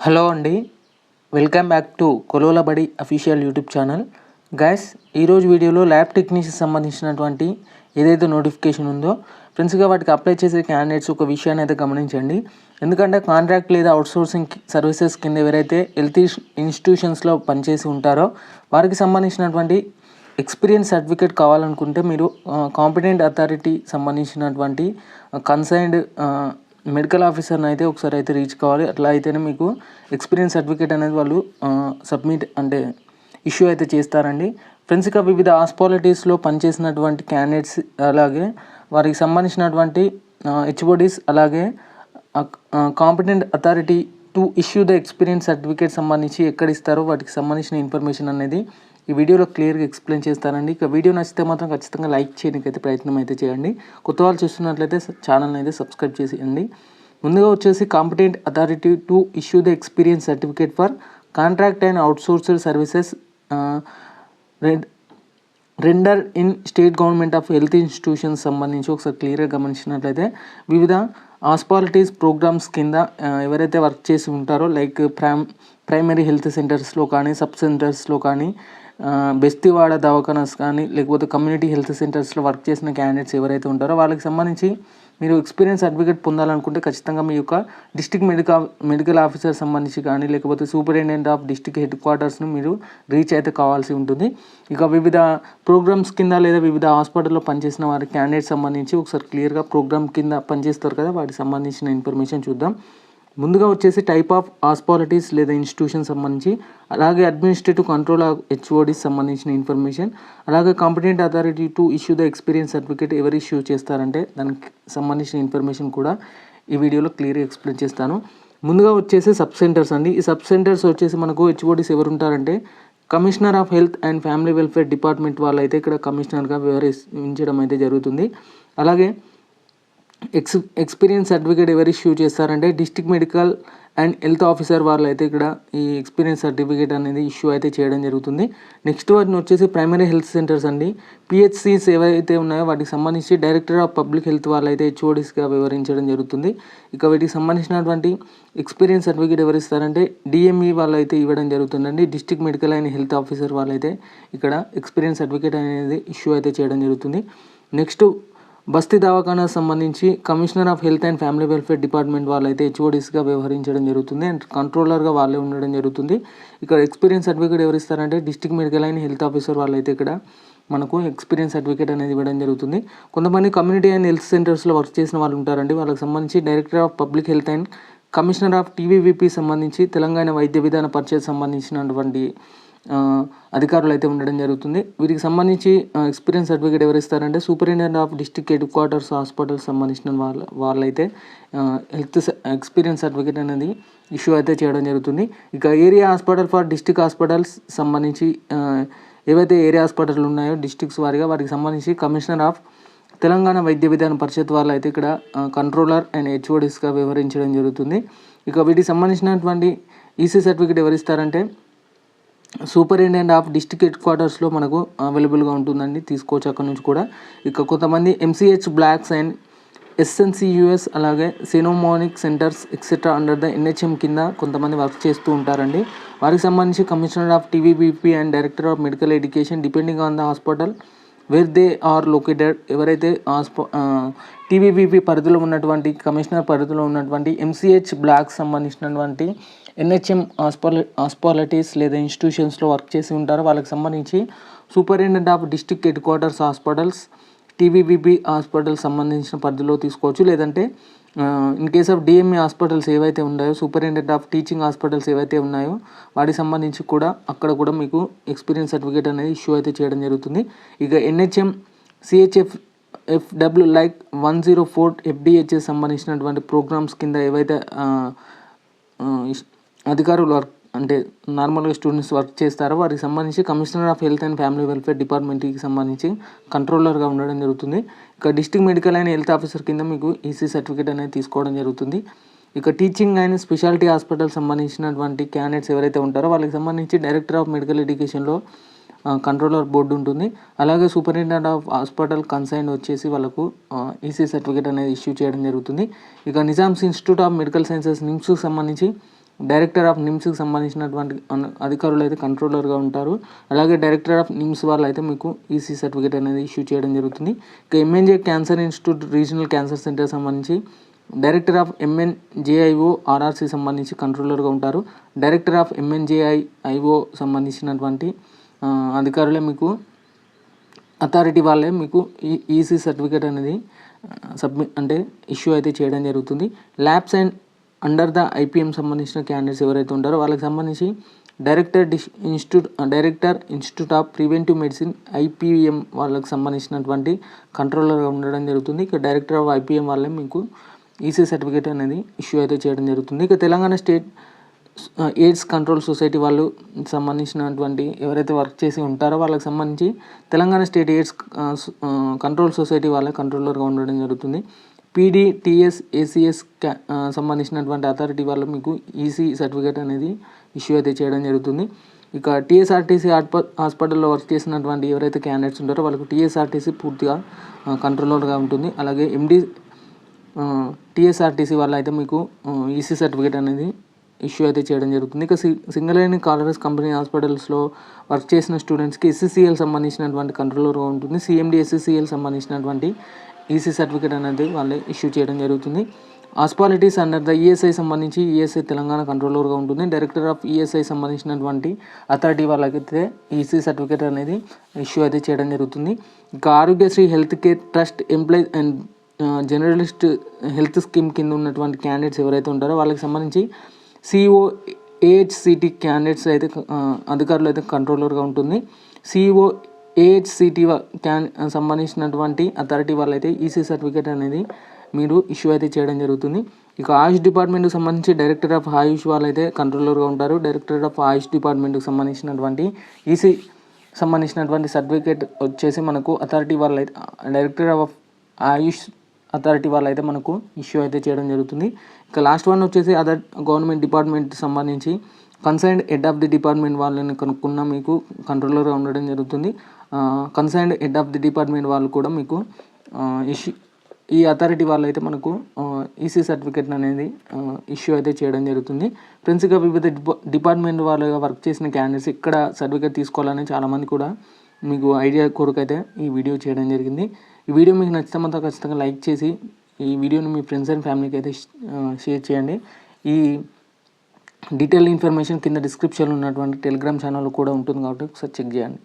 Hello అండి. Welcome back to కొలోలబడి official YouTube channel. Guys ఈరోజు వీడియోలో ల్యాబ్ టెక్నీషియన్ సంబంధించినటువంటి ఏదైతే నోటిఫికేషన్ ఉందో ఫ్రెండ్స్గా వాటికి అప్లై చేసే క్యాండిడేట్స్ ఒక విషయాన్ని అయితే గమనించండి. ఎందుకంటే కాంట్రాక్ట్ లేదా అవుట్సోర్సింగ్ సర్వీసెస్ కింద ఎవరైతే హెల్త్ ఇన్స్టిట్యూషన్స్లో పనిచేసి ఉంటారో వారికి సంబంధించినటువంటి ఎక్స్పీరియన్స్ సర్టిఫికేట్ కావాలనుకుంటే మీరు కాంపిటెంట్ అథారిటీ సంబంధించినటువంటి కన్సైన్డ్ మెడికల్ ఆఫీసర్ని అయితే ఒకసారి అయితే రీచ్ కావాలి. అట్లా అయితేనే మీకు ఎక్స్పీరియన్స్ సర్టిఫికేట్ అనేది వాళ్ళు సబ్మిట్ అంటే ఇష్యూ అయితే చేస్తారండి. ఫ్రెండ్స్ ఇక వివిధ హాస్పాలిటీస్లో పనిచేసినటువంటి క్యాండిడేట్స్ అలాగే వారికి సంబంధించినటువంటి హెచ్ఓడీస్ అలాగే competent authority to issue the experience certificate సంబంధించి ఎక్కడ ఇస్తారో వాటికి సంబంధించిన ఇన్ఫర్మేషన్ అనేది ఈ వీడియోలో క్లియర్గా ఎక్స్ప్లెయిన్ చేస్తానండి. ఇక వీడియో నచ్చితే మాత్రం ఖచ్చితంగా లైక్ చేయడానికి ప్రయత్నం అయితే చేయండి. కొత్త వాళ్ళు చూస్తున్నట్లయితే ఛానల్ని అయితే సబ్స్క్రైబ్ చేసేయండి. ముందుగా వచ్చేసి competent authority to issue the experience certificate for contract and outsourced services render in state government of health institutions సంబంధించి ఒకసారి క్లియర్గా గమనించినట్లయితే వివిధ హాస్పాలిటీస్ ప్రోగ్రామ్స్ కింద ఎవరైతే వర్క్ చేసి ఉంటారో లైక్ ప్రైమ్ ప్రైమరీ హెల్త్ సెంటర్స్లో కానీ సబ్ సెంటర్స్లో కానీ బెస్తివాడ దవాఖానాస్ కానీ లేకపోతే కమ్యూనిటీ హెల్త్ సెంటర్స్లో వర్క్ చేసిన క్యాండిడేట్స్ ఎవరైతే ఉంటారో వాళ్ళకి సంబంధించి మీరు ఎక్స్పీరియన్స్ సర్టిఫికేట్ పొందాలనుకుంటే ఖచ్చితంగా మీ యొక్క డిస్టిక్ మెడికల్ మెడికల్ ఆఫీసర్ సంబంధించి కానీ లేకపోతే సూపరింటెండెంట్ ఆఫ్ డిస్టిక్ హెడ్ క్వార్టర్స్ను మీరు రీచ్ అయితే కావాల్సి ఉంటుంది. ఇక వివిధ ప్రోగ్రామ్స్ కింద లేదా వివిధ హాస్పిటల్లో పనిచేసిన వారి క్యాండిడేట్ సంబంధించి ఒకసారి క్లియర్గా ప్రోగ్రామ్ కింద పనిచేస్తారు కదా వాటికి సంబంధించిన ఇన్ఫర్మేషన్ చూద్దాం. ముందుగా వచ్చేసి టైప్ ఆఫ్ హాస్పాలిటీస్ లేదా ఇన్స్టిట్యూషన్ సంబంధించి అలాగే అడ్మినిస్ట్రేటివ్ కంట్రోల్ ఆఫ్ హెచ్ఓడిస్ సంబంధించిన ఇన్ఫర్మేషన్ అలాగే competent authority to issue the experience certificate ఎవరు ఇష్యూ చేస్తారంటే దానికి సంబంధించిన ఇన్ఫర్మేషన్ కూడా ఈ వీడియోలో క్లియర్గా ఎక్స్ప్లెయిన్ చేస్తాను. ముందుగా వచ్చేసి సబ్ సెంటర్స్ అండి. ఈ సబ్ సెంటర్స్ వచ్చేసి మనకు హెచ్ఓడిస్ ఎవరు ఉంటారంటే commissioner of health and family welfare department వాళ్ళు అయితే ఇక్కడ కమిషనర్గా వ్యవహరించడం అయితే జరుగుతుంది. అలాగే ఎక్స్ ఎక్స్పీరియన్స్ సర్టిఫికేట్ ఎవరు ఇష్యూ చేస్తారంటే district medical and health officer వాళ్ళు అయితే ఇక్కడ ఈ ఎక్స్పీరియన్స్ సర్టిఫికేట్ అనేది ఇష్యూ అయితే చేయడం జరుగుతుంది. నెక్స్ట్ వాటిని వచ్చేసి ప్రైమరీ హెల్త్ సెంటర్స్ అండి. పిహెచ్సిస్ ఏవైతే ఉన్నాయో వాటికి సంబంధించి డైరెక్టర్ ఆఫ్ పబ్లిక్ హెల్త్ వాళ్ళు అయితే హెచ్ఓడిస్గా వివరించడం జరుగుతుంది. ఇక వీటికి సంబంధించినటువంటి ఎక్స్పీరియన్స్ సర్టిఫికేట్ ఎవరు ఇస్తారంటే డిఎంఈ వాళ్ళు అయితే ఇవ్వడం జరుగుతుందండి. District medical and health officer వాళ్ళైతే ఇక్కడ ఎక్స్పీరియన్స్ సర్టిఫికేట్ అనేది ఇష్యూ అయితే చేయడం జరుగుతుంది. నెక్స్ట్ బస్తీ దవాఖానా సంబంధించి commissioner of health and family welfare department వాళ్ళైతే హెచ్ఓడిస్గా వ్యవహరించడం జరుగుతుంది అండ్ కంట్రోలర్గా వాళ్ళే ఉండడం జరుగుతుంది. ఇక్కడ ఎక్స్పీరియన్స్ సర్టిఫికేట్ ఎవరు ఇస్తారంటే district medical and health officer వాళ్ళైతే ఇక్కడ మనకు ఎక్స్పీరియన్స్ సర్టిఫికేట్ అనేది ఇవ్వడం జరుగుతుంది. కొంతమంది కమ్యూనిటీ అండ్ హెల్త్ సెంటర్స్లో వర్క్ చేసిన వాళ్ళు ఉంటారండి. వాళ్ళకి సంబంధించి director of public health and commissioner of TVVP సంబంధించి తెలంగాణ వైద్య విధాన పరిషత్ సంబంధించినటువంటి అధికారులు అయితే ఉండడం జరుగుతుంది. వీరికి సంబంధించి ఎక్స్పీరియన్స్ సర్టిఫికేట్ ఎవరు ఇస్తారంటే superintendent of district head quarters hospital సంబంధించిన వాళ్ళ వాళ్ళైతే హెల్త్ ఎక్స్పీరియన్స్ సర్టిఫికేట్ అనేది ఇష్యూ అయితే చేయడం జరుగుతుంది. ఇక area hospital for district hospitals సంబంధించి ఏవైతే ఏరియా హాస్పిటల్ ఉన్నాయో డిస్టిక్స్ వారిగా వారికి సంబంధించి కమిషనర్ ఆఫ్ తెలంగాణ వైద్య విధాన పరిషత్ వాళ్ళు అయితే ఇక్కడ కంట్రోలర్ అండ్ హెచ్ఓడిస్గా వ్యవహరించడం జరుగుతుంది. ఇక వీటికి సంబంధించినటువంటి ఈసీ సర్టిఫికేట్ ఎవరు ఇస్తారంటే సూపరింటెండెంట్ ఆఫ్ డిస్టిక్ హెడ్ క్వార్టర్స్లో మనకు అవైలబుల్గా ఉంటుందండి. తీసుకోవచ్చు అక్కడ నుంచి కూడా. ఇక కొంతమంది ఎంసీహెచ్ బ్లాక్స్ అండ్ ఎస్ఎన్సియుఎస్ అలాగే సినోమోనిక్ centres etcetera under the NHM కింద కొంతమంది వర్క్ చేస్తూ ఉంటారండి. వారికి సంబంధించి commissioner of TVBP and director of medical education depending on the hospital where they are located ఎవరైతే హాస్ప టీవీబీపీ పరిధిలో ఉన్నటువంటి కమిషనర్ పరిధిలో ఉన్నటువంటి ఎంసీహెచ్ బ్లాక్ సంబంధించినటువంటి ఎన్హెచ్ఎం హాస్పాలి హాస్పాలిటీస్ లేదా ఇన్స్టిట్యూషన్స్లో వర్క్ చేసి ఉంటారో. వాళ్ళకి సంబంధించి superintendent of district head quarters hospitals TVBB hospital సంబంధించిన పరిధిలో తీసుకోవచ్చు. లేదంటే in case of DMA hospitals ఏవైతే ఉన్నాయో సూపరింటెండెంట్ ఆఫ్ టీచింగ్ హాస్పిటల్స్ ఏవైతే ఉన్నాయో వాటికి సంబంధించి కూడా అక్కడ కూడా మీకు ఎక్స్పీరియన్స్ సర్టిఫికేట్ అనేది ఇష్యూ అయితే చేయడం జరుగుతుంది. ఇక NHM CHF FW like one zero four FDHS సంబంధించినటువంటి ప్రోగ్రామ్స్ కింద ఏవైతే అధికారులు వర్క్ అంటే నార్మల్గా స్టూడెంట్స్ వర్క్ చేస్తారో? వారికి సంబంధించి commissioner of health and family welfare డిపార్ట్మెంట్కి సంబంధించి కంట్రోలర్గా ఉండడం జరుగుతుంది. ఇక district medical and health officer కింద మీకు ఈసీ సర్టిఫికేట్ అనేది తీసుకోవడం జరుగుతుంది. ఇక టీచింగ్ అండ్ స్పెషాలిటీ హాస్పిటల్ సంబంధించినటువంటి క్యాండిడేట్స్ ఎవరైతే ఉంటారో వాళ్ళకి సంబంధించి డైరెక్టర్ ఆఫ్ మెడికల్ ఎడ్యుకేషన్లో కంట్రోలర్ బోర్డు ఉంటుంది. అలాగే సూపరింటెండెంట్ ఆఫ్ హాస్పిటల్ కన్సైన్ వచ్చేసి వాళ్ళకు ఈసీ సర్టిఫికేట్ అనేది ఇష్యూ చేయడం జరుగుతుంది. ఇక Nizam's institute of medical sciences నిమ్స్కి సంబంధించి డైరెక్టర్ ఆఫ్ నిమ్స్కి సంబంధించినటువంటి అధికారులు అయితే కంట్రోలర్గా ఉంటారు. అలాగే డైరెక్టర్ ఆఫ్ నిమ్స్ వాళ్ళు అయితే మీకు ఈసీ సర్టిఫికేట్ అనేది ఇష్యూ చేయడం జరుగుతుంది. ఇక MNJ cancer institute regional cancer centre సంబంధించి డైరెక్టర్ ఆఫ్ ఎంఎన్జేఐఓ ఆర్ఆర్సి సంబంధించి కంట్రోలర్గా ఉంటారు. డైరెక్టర్ ఆఫ్ ఎంఎన్జేఐ ఐఓ సంబంధించినటువంటి అధికారులే మీకు అథారిటీ వాళ్ళే మీకు ఈ ఈసీ సర్టిఫికేట్ అనేది సబ్మిట్ అంటే ఇష్యూ అయితే చేయడం జరుగుతుంది. Labs and under the IPM సంబంధించిన క్యాండిడేట్స్ ఎవరైతే ఉంటారో వాళ్ళకి సంబంధించి director dish institute director institute of preventive medicine IPM వాళ్ళకి సంబంధించినటువంటి కంట్రోలర్గా ఉండడం జరుగుతుంది. ఇక డైరెక్టర్ ఆఫ్ ఐపీఎం వాళ్ళే మీకు ఈసీ సర్టిఫికేట్ అనేది ఇష్యూ అయితే చేయడం జరుగుతుంది. ఇక Telangana state AIDS control society వాళ్ళు సంబంధించినటువంటి ఎవరైతే వర్క్ చేసి ఉంటారో వాళ్ళకి సంబంధించి Telangana state AIDS control society వాళ్ళే కంట్రోలర్గా ఉండడం జరుగుతుంది. పీడీ టీఎస్ ఏసీఎస్ క్యా సంబంధించినటువంటి అథారిటీ వాళ్ళు మీకు ఈసీ సర్టిఫికేట్ అనేది ఇష్యూ అయితే చేయడం జరుగుతుంది. ఇక టీఎస్ఆర్టీసీ హాస్పిటల్లో వర్క్ చేసినటువంటి ఎవరైతే క్యాండిడేట్స్ ఉంటారో వాళ్ళకు టీఎస్ఆర్టీసీ పూర్తిగా కంట్రోలర్గా ఉంటుంది. అలాగే ఎండి టీఎస్ఆర్టీసీ వాళ్ళు అయితే మీకు ఈసీ సర్టిఫికేట్ అనేది ఇష్యూ అయితే చేయడం జరుగుతుంది. ఇక సి సింగల్ లైన్ కాలరస్ కంపెనీ హాస్పిటల్స్లో వర్క్ చేసిన స్టూడెంట్స్కి ఎస్సీసీఎల్ సంబంధించినటువంటి కంట్రోలర్గా ఉంటుంది. సిఎండి ఎస్సీసీఎల్ సంబంధించినటువంటి ఈసీ సర్టిఫికేట్ అనేది వాళ్ళే ఇష్యూ చేయడం జరుగుతుంది. హాస్పాలిటీస్ అండర్ ద ఈఎస్ఐ సంబంధించి ఈఎస్ఐ తెలంగాణ కంట్రోలర్గా ఉంటుంది. డైరెక్టర్ ఆఫ్ ఈఎస్ఐ సంబంధించినటువంటి అథారిటీ వాళ్ళకైతే ఈసీ సర్టిఫికేట్ అనేది ఇష్యూ అయితే చేయడం జరుగుతుంది. ఇంకా Aarogyasri health care trust employee and journalist health scheme కింద ఉన్నటువంటి క్యాండిడేట్స్ ఎవరైతే ఉంటారో వాళ్ళకి సంబంధించి సిఓ ఏహెచ్సిటీ క్యాండిడేట్స్ అయితే అధికారులు అయితే కంట్రోలర్గా ఉంటుంది. సిఓ ఏహెచ్సిటి క్యాన్ సంబంధించినటువంటి అథారిటీ వాళ్ళైతే ఈసీ సర్టిఫికేట్ అనేది మీరు ఇష్యూ అయితే చేయడం జరుగుతుంది. ఇక ఆయుష్ డిపార్ట్మెంట్కి సంబంధించి డైరెక్టర్ ఆఫ్ ఆయుష్ వాళ్ళైతే కంట్రోలర్గా ఉంటారు. డైరెక్టర్ ఆఫ్ ఆయుష్ డిపార్ట్మెంట్కి సంబంధించినటువంటి ఈసీ సంబంధించినటువంటి సర్టిఫికేట్ వచ్చేసి మనకు అథారిటీ వాళ్ళైతే డైరెక్టర్ ఆఫ్ ఆయుష్ అథారిటీ వాళ్ళు అయితే మనకు ఇష్యూ అయితే చేయడం జరుగుతుంది. ఇక లాస్ట్ వన్ వచ్చేసి అదర్ గవర్నమెంట్ డిపార్ట్మెంట్ సంబంధించి concern head of the department వాళ్ళని కనుక్కున్న మీకు కంట్రోలర్గా ఉండడం జరుగుతుంది. Concerned head of the department వాళ్ళు కూడా మీకు ఇష్యూ ఈ అథారిటీ వాళ్ళు అయితే మనకు ఈసీ సర్టిఫికేట్ అనేది ఇష్యూ అయితే చేయడం జరుగుతుంది. ఫ్రెండ్స్గా వివిధ డిపార్ట్మెంట్ వాళ్ళుగా వర్క్ చేసిన క్యాండిడేట్స్ ఇక్కడ సర్టిఫికేట్ తీసుకోవాలని చాలామంది కూడా మీకు ఐడియా కొరకైతే ఈ వీడియో చేయడం జరిగింది. ఈ వీడియో మీకు నచ్చితే ఖచ్చితంగా లైక్ చేసి ఈ వీడియోని మీ ఫ్రెండ్స్ అండ్ ఫ్యామిలీకి అయితే షేర్ చేయండి. ఈ డీటెయిల్ ఇన్ఫర్మేషన్ కింద డిస్క్రిప్షన్లో ఉన్నటువంటి టెలిగ్రామ్ ఛానల్ కూడా ఉంటుంది కాబట్టి ఒకసారి చెక్ చేయండి.